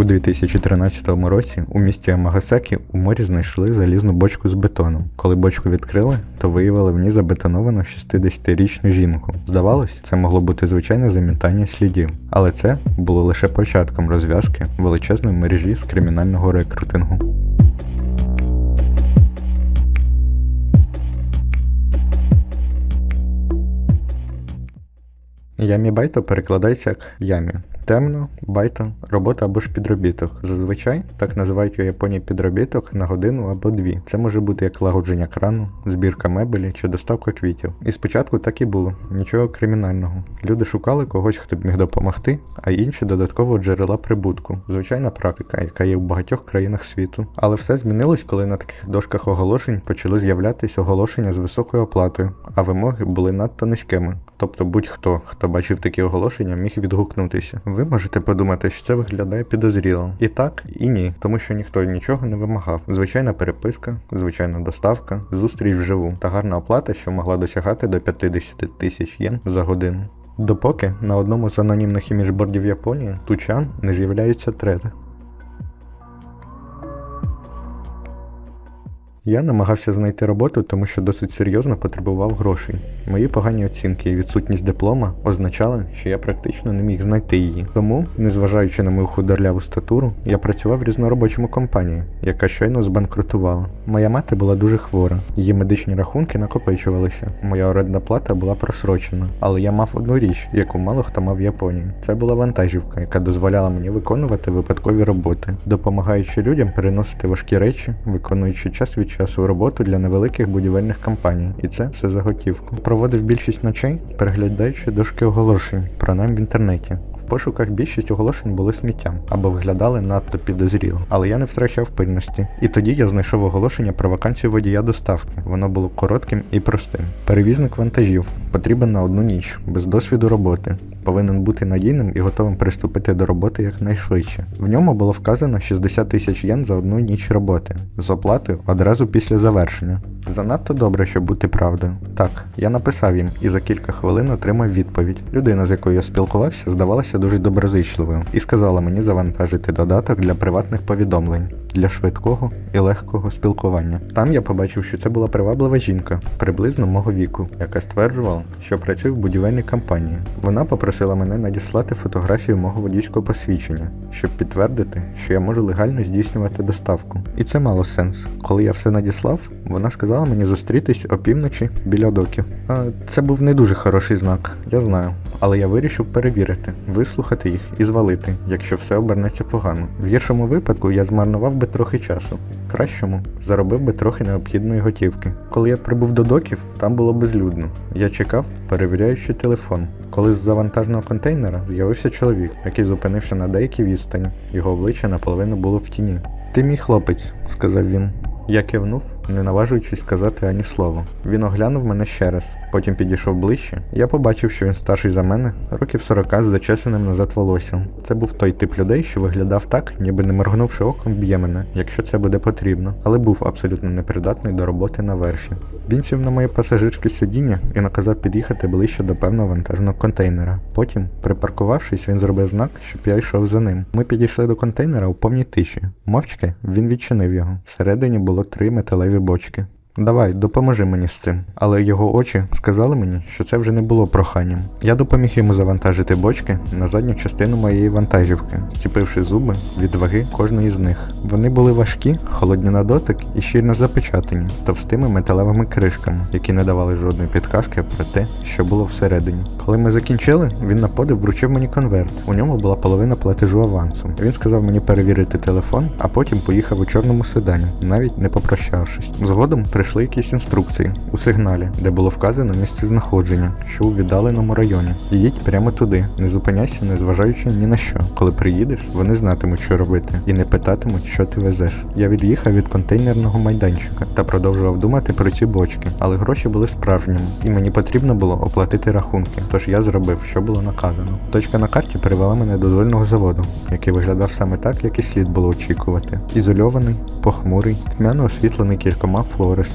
У 2013 році у місті Амагасакі у морі знайшли залізну бочку з бетоном. Коли бочку відкрили, то виявили в ній забетоновану 60-річну жінку. Здавалось, це могло бути звичайне замітання слідів, але це було лише початком розв'язки величезної мережі з кримінального рекрутингу. Ямі байто перекладається як ямі. Темно, байто, робота або ж підробіток. Зазвичай так називають у Японії підробіток на годину або дві. Це може бути як лагодження крану, збірка мебелі чи доставка квітів. І спочатку так і було, нічого кримінального. Люди шукали когось, хто б міг допомогти, а інші додатково джерела прибутку. Звичайна практика, яка є в багатьох країнах світу. Але все змінилось, коли на таких дошках оголошень почали з'являтись оголошення з високою оплатою, а вимоги були надто низькими. Тобто будь-хто, хто бачив такі оголошення, міг відгукнутися. Ви можете подумати, що це виглядає підозріло. І так, і ні, тому що ніхто нічого не вимагав. Звичайна переписка, звичайна доставка, зустріч вживу та гарна оплата, що могла досягати до 50 тисяч єн за годину. Допоки на одному з анонімних іміджбордів Японії тучан не з'являються треди. Я намагався знайти роботу, тому що досить серйозно потребував грошей. Мої погані оцінки і відсутність диплома означали, що я практично не міг знайти її. Тому, незважаючи на мою худорляву статуру, я працював в різноробочому компанії, яка щойно збанкрутувала. Моя мати була дуже хвора, її медичні рахунки накопичувалися. Моя орендна плата була просрочена, але я мав одну річ, яку мало хто мав в Японії. Це була вантажівка, яка дозволяла мені виконувати випадкові роботи, допомагаючи людям переносити важкі речі, виконуючи час від часу роботу для невеликих будівельних компаній, і це все за готівку. Проводив більшість ночей, переглядаючи дошки оголошень про найм в інтернеті. В пошуках більшість оголошень були сміттям або виглядали надто підозріло, але я не втрачав пильності. І тоді я знайшов оголошення про вакансію водія доставки. Воно було коротким і простим. Перевізник вантажів потрібен на одну ніч, без досвіду роботи. Повинен бути надійним і готовим приступити до роботи якнайшвидше. В ньому було вказано 60 тисяч єн за одну ніч роботи з оплатою одразу після завершення. Занадто добре, щоб бути правдою. Так, я написав їм і за кілька хвилин отримав відповідь. Людина, з якою я спілкувався, здавалася дуже доброзичливою і сказала мені завантажити додаток для приватних повідомлень для швидкого і легкого спілкування. Там я побачив, що це була приваблива жінка, приблизно мого віку, яка стверджувала, що працює в будівельній компанії. Вона попросила мене надіслати фотографію мого водійського посвідчення, щоб підтвердити, що я можу легально здійснювати доставку. І це мало сенс. Коли я все надіслав, вона сказала мені зустрітись опівночі біля доків. А це був не дуже хороший знак, я знаю. Але я вирішив перевірити, вислухати їх і звалити, якщо все обернеться погано. В гіршому випадку я змарнував би трохи часу, кращому заробив би трохи необхідної готівки. Коли я прибув до доків, там було безлюдно. Я чекав, перевіряючи телефон. Коли з завантажного контейнера з'явився чоловік, який зупинився на деякій відстані, його обличчя наполовину було в тіні. Ти мій хлопець, сказав він. Я кивнув, не наважуючись сказати ані слова. Він оглянув мене ще раз, потім підійшов ближче. Я побачив, що він старший за мене, років 40 з зачесаним назад волоссям. Це був той тип людей, що виглядав так, ніби не моргнувши оком, б'є мене, якщо це буде потрібно, але був абсолютно непридатний до роботи на верфі. Він сів на моє пасажирське сидіння і наказав під'їхати ближче до певного вантажного контейнера. Потім, припаркувавшись, він зробив знак, щоб я йшов за ним. Ми підійшли до контейнера у повній тиші. Мовчки він відчинив його. Всередині було три металеві бочки. Давай, допоможи мені з цим. Але його очі сказали мені, що це вже не було проханням. Я допоміг йому завантажити бочки на задню частину моєї вантажівки, зціпивши зуби від ваги кожної з них. Вони були важкі, холодні на дотик і щільно запечатані товстими металевими кришками, які не давали жодної підказки про те, що було всередині. Коли ми закінчили, він на подив вручив мені конверт. У ньому була половина платежу авансом. Він сказав мені перевірити телефон, а потім поїхав у чорному седані, навіть не попрощавшись. Згодом прийшли якісь інструкції у сигналі, де було вказано місце знаходження, що у віддаленому районі. Їдь прямо туди, не зупиняйся, не зважаючи ні на що. Коли приїдеш, вони знатимуть, що робити, і не питатимуть, що ти везеш. Я від'їхав від контейнерного майданчика та продовжував думати про ці бочки, але гроші були справжніми, і мені потрібно було оплатити рахунки. Тож я зробив, що було наказано. Точка на карті привела мене до дозвольного заводу, який виглядав саме так, як і слід було очікувати. Ізольований, похмурий, тьмяно освітлений кількома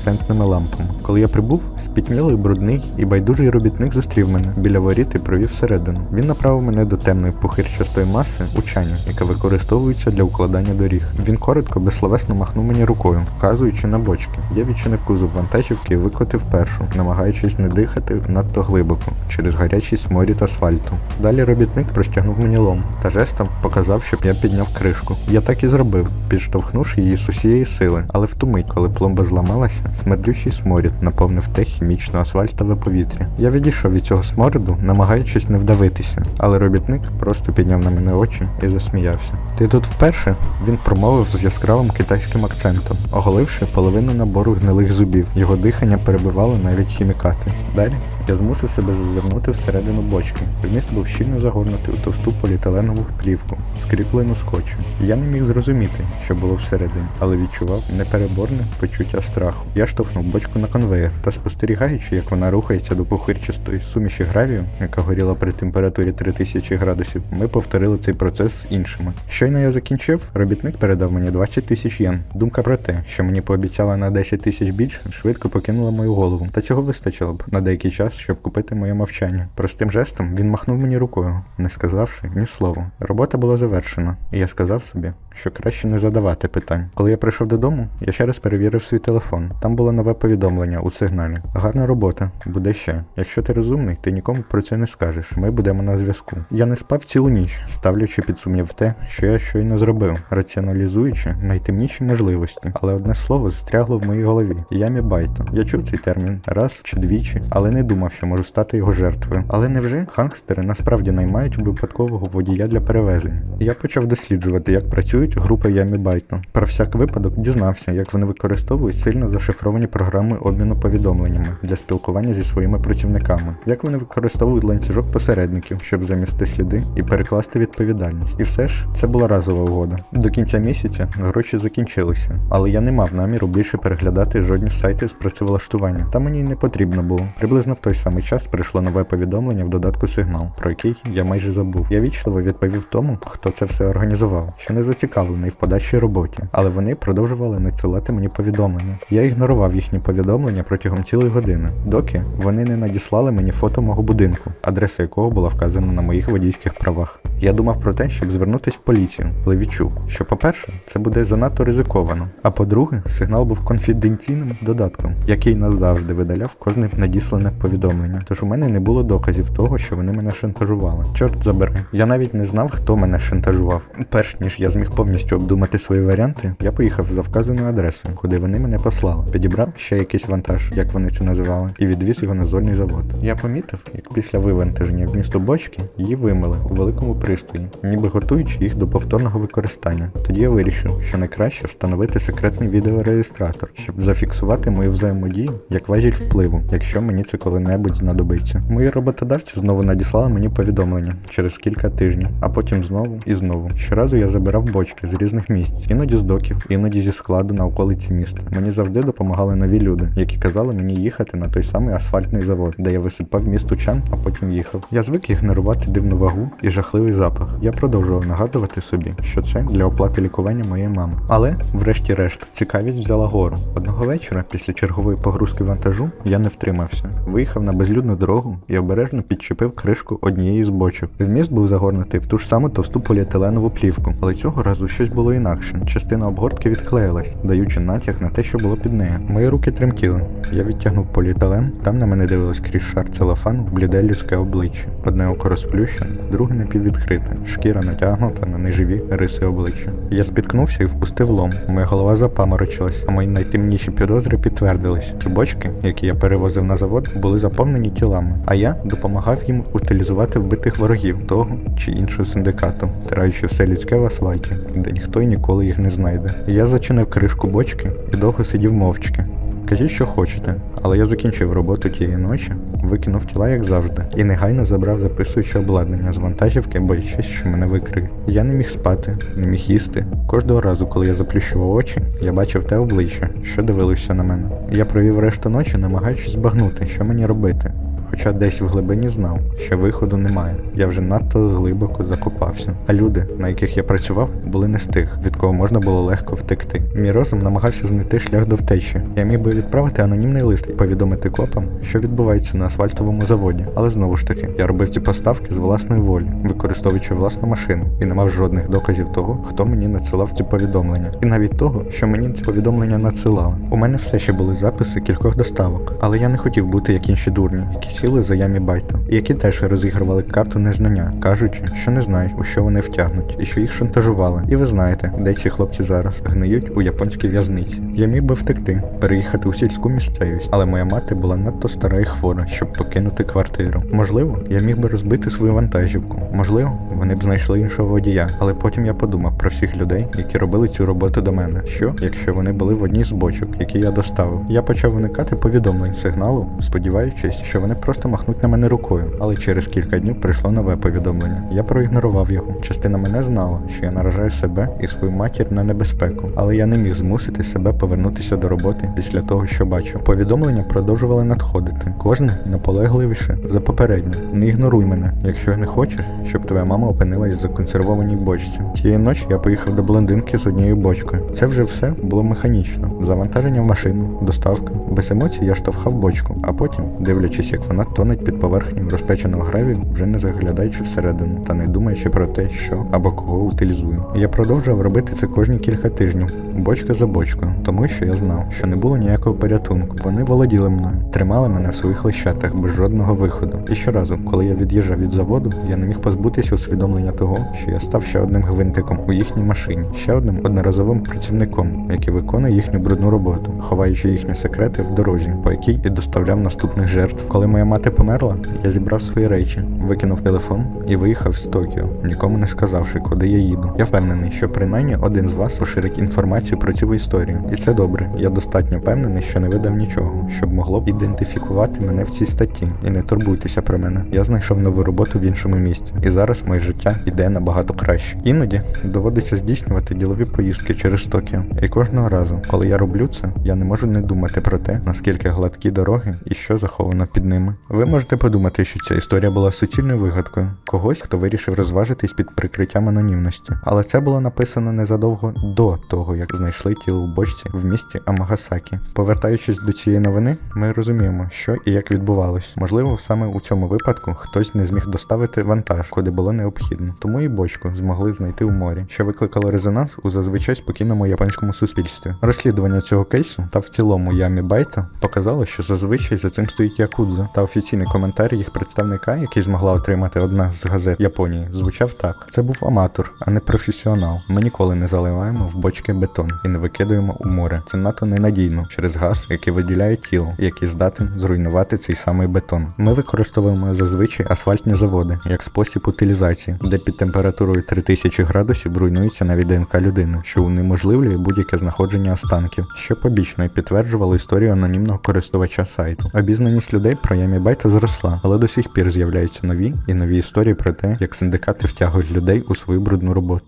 флуоресцентними лампами. Коли я прибув, спітнілий, брудний і байдужий робітник зустрів мене біля воріт і провів всередину. Він направив мене до темної пухирчастої маси у чаню, яка використовується для укладання доріг. Він коротко, безсловесно махнув мені рукою, вказуючи на бочки. Я відчинив кузов вантажівки і викотив першу, намагаючись не дихати надто глибоко через гарячий сморід асфальту. Далі робітник простягнув мені лом та жестом показав, щоб я підняв кришку. Я так і зробив, підштовхнувши її з усієї сили, але в ту мить, коли пломба зламалася, смердючий сморід наповнив те хімічно асфальтове повітря. Я відійшов від цього смороду, намагаючись не вдавитися, але робітник просто підняв на мене очі і засміявся. Ти тут вперше? Він промовив з яскравим китайським акцентом, оголивши половину набору гнилих зубів. Його дихання перебивало навіть хімікати. Далі я змусив себе зазирнути всередину бочки. Вміст був щільно загорнутий у товсту поліетиленову плівку, скріплену скотчем. Я не міг зрозуміти, що було всередині, але відчував непереборне почуття страху. Я штовхнув бочку на конвейер та спостерігаючи, як вона рухається до пухирчастої суміші гравію, яка горіла при температурі 3000 градусів, ми повторили цей процес з іншими. Щойно я закінчив, робітник передав мені 20 тисяч єн. Думка про те, що мені пообіцяли на 10 тисяч більше, швидко покинула мою голову. Та цього вистачило б на деякий час, щоб купити моє мовчання. Простим жестом він махнув мені рукою, не сказавши ні слова. Робота була завершена, і я сказав собі, що краще не задавати питань. Коли я прийшов додому, я ще раз перевірив свій телефон. Там було нове повідомлення у сигналі. Гарна робота, буде ще. Якщо ти розумний, ти нікому про це не скажеш. Ми будемо на зв'язку. Я не спав цілу ніч, ставлячи під сумнів те, що я щойно зробив, раціоналізуючи найтемніші можливості. Але одне слово застрягло в моїй голові. Ямі Байто. Я чув цей термін раз чи двічі, але не думав, що можу стати його жертвою. Але невже хангстери насправді наймають випадкового водія для перевезення? Я почав досліджувати, як працюють групи Ямі Байто. Про всяк випадок дізнався, як вони використовують сильно зашифровані програми обміну повідомленнями для спілкування зі своїми працівниками, як вони використовують ланцюжок посередників, щоб замісти сліди і перекласти відповідальність. І все ж це була разова угода. До кінця місяця гроші закінчилися, але я не мав наміру більше переглядати жодні сайти з працевлаштування. Та мені й не потрібно було. Приблизно в той самий час прийшло нове повідомлення в додатку сигнал, про який я майже забув. Я вічливо відповів тому, хто це все організував, що не зацікавлений в подальшій роботі, але вони продовжували надсилати мені повідомлення. Я ігнорував їхні повідомлення протягом цілої години, доки вони не надіслали мені фото мого будинку, адреса якого була вказана на моїх водійських правах. Я думав про те, щоб звернутися в поліцію, але відчув, що, по-перше, це буде занадто ризиковано. А по-друге, сигнал був конфіденційним додатком, який назавжди видаляв кожне надіслане повідомлення. Тож у мене не було доказів того, що вони мене шантажували. Чорт забери. Я навіть не знав, хто мене шантажував. Перш ніж я зміг повністю обдумати свої варіанти, я поїхав за вказаною адресою, куди вони мене послали. Підібрав ще якийсь вантаж, як вони це називали, і відвіз його на зольний завод. Я помітив, як після вивантаження в місто бочки її вимили у великому пристрої, ніби готуючи їх до повторного використання. Тоді я вирішив, що найкраще встановити секретний відеореєстратор, щоб зафіксувати мою взаємодію як важіль впливу, якщо мені це коли-небудь знадобиться. Мої роботодавці знову надіслали мені повідомлення через кілька тижнів, а потім знову і знову. Щоразу я забирав бочки з різних місць, іноді з доків, іноді зі складу на околиці міста. Мені завжди допомагали нові люди, які казали мені їхати на той самий асфальтний завод, де я висипав місту чан, а потім їхав. Я звик ігнорувати дивну вагу і жахливий запах. Я продовжував нагадувати собі, що це для оплати лікування моєї мами. Але, врешті-решт, цікавість взяла гору. Одного вечора, після чергової погрузки вантажу, я не втримався. Виїхав на безлюдну дорогу і обережно підчепив кришку однієї з бочок. Вміст був загорнутий в ту ж саму товсту поліетиленову плівку, але цього разу щось було інакше. Частина обгортки відклеїлась, даючи натяг на те, що було під нею. Мої руки тремтіли. Я відтягнув поліетилен, там на мене дивилось крізь шар целофану бліде людське обличчя. Одне око розплющене, друге напіввідкрите, шкіра натягнута на неживі риси обличчя. Я спіткнувся і впустив лом. Моя голова запаморочилась, а мої найтемніші підозри підтвердились. Ті бочки, які я перевозив на завод, були заповнені тілами, а я допомагав їм утилізувати вбитих ворогів того чи іншого синдикату, тираючи все людське в асфальті, де ніхто й ніколи їх не знайде. Я зачинив кришку бочки і довго сидів мовчки. Кажіть, що хочете, але я закінчив роботу тієї ночі, викинув тіла, як завжди, і негайно забрав записуюче обладнання з вантажівки, боячись, що мене викриє. Я не міг спати, не міг їсти. Кожного разу, коли я заплющував очі, я бачив те обличчя, що дивилося на мене. Я провів решту ночі, намагаючись збагнути, що мені робити. Хоча десь в глибині знав, що виходу немає. Я вже надто глибоко закопався. А люди, на яких я працював, були не з тих, від кого можна було легко втекти. Мій розум намагався знайти шлях до втечі. Я міг би відправити анонімний лист і повідомити копам, що відбувається на асфальтовому заводі. Але знову ж таки, я робив ці поставки з власної волі, використовуючи власну машину, і не мав жодних доказів того, хто мені надсилав ці повідомлення, і навіть того, що мені ці повідомлення надсилали. У мене все ще були записи кількох доставок, але я не хотів бути як інші дурні, які сіли за ямі байта, які теж розігрували карту незнання, кажучи, що не знають, у що вони втягнуть, і що їх шантажували. І ви знаєте, де ці хлопці зараз гниють у японській в'язниці. Я міг би втекти, переїхати у сільську місцевість, але моя мати була надто стара і хвора, щоб покинути квартиру. Можливо, я міг би розбити свою вантажівку. Можливо, вони б знайшли іншого водія, але потім я подумав про всіх людей, які робили цю роботу до мене. Що, якщо вони були в одній з бочок, які я доставив? Я почав уникати повідомлень сигналу, сподіваючись, що вони просто махнуть на мене рукою. Але через кілька днів прийшло нове повідомлення. Я проігнорував його. Частина мене знала, що я наражаю себе і свою матір на небезпеку, але я не міг змусити себе повернутися до роботи після того, що бачив. Повідомлення продовжували надходити. Кожне наполегливіше за попереднє. Не ігноруй мене, якщо не хочеш, щоб твоя мама опинилась в законсервованій бочці. Тієї ночі я поїхав до блондинки з однією бочкою. Це вже все було механічно. Завантаження в машину, доставка. Без емоцій я штовхав бочку, а потім, дивлячись, як вона тонеть під поверхню розпеченого гравію, вже не заглядаючи всередину та не думаючи про те, що або кого утилізую. Я продовжував робити це кожні кілька тижнів, бочка за бочкою, тому що я знав, що не було ніякого порятунку. Вони володіли мною, тримали мене в своїх лищатах без жодного виходу. І щоразу, коли я від'їжджав від заводу, я не міг позбутися усвідомлення того, що я став ще одним гвинтиком у їхній машині, ще одним одноразовим працівником, який виконує їхню брудну роботу, ховаючи їхні секрети в дорозі, по якій і доставляв наступних жертв. Коли моя мати померла, я зібрав свої речі, викинув телефон і виїхав з Токіо, нікому не сказавши, куди я їду. Я впевнений, що принаймні один з вас поширить інформацію про цю історію. І це добре. Я достатньо впевнений, що не видав нічого, щоб могло б ідентифікувати мене в цій статті. І не турбуйтеся про мене. Я знайшов нову роботу в іншому місті, і зараз моє життя йде набагато краще. Іноді доводиться здійснювати ділові поїздки через Токіо. І кожного разу, коли я роблю це, я не можу не думати про те, наскільки гладкі дороги і що заховано під ними. Ви можете подумати, що ця історія була суцільною вигадкою когось, хто вирішив розважитись під прикриттям анонімності. Але це було написано незадовго до того, як знайшли тіло в бочці в місті Амагасакі. Повертаючись до цієї новини, ми розуміємо, що і як відбувалось. Можливо, саме у цьому випадку хтось не зміг доставити вантаж, куди було необхідно. Тому і бочку змогли знайти у морі, що викликало резонанс у зазвичай спокійному японському суспільстві. Розслідування цього кейсу та в цілому ямі Байта показало, що зазвичай за цим стоїть Якудза. Та офіційний коментар їх представника, який змогла отримати одна з газет Японії, звучав так: це був аматор, а не професіонал. Ми ніколи не заливаємо в бочки бетон і не викидуємо у море. Це надто ненадійно через газ, який виділяє тіло, який здатен зруйнувати цей самий бетон. Ми використовуємо зазвичай асфальтні заводи як спосіб утилізації, де під температурою 3000 градусів руйнується навіть ДНК людини, що унеможливлює будь-яке знаходження останків, що побічно і підтверджувало історію анонімного користувача сайту. Обізнаність людей про ямі байта зросла, але до сих пір з'являються нові і нові історії про те, як синдикати втягують людей у свою брудну роботу.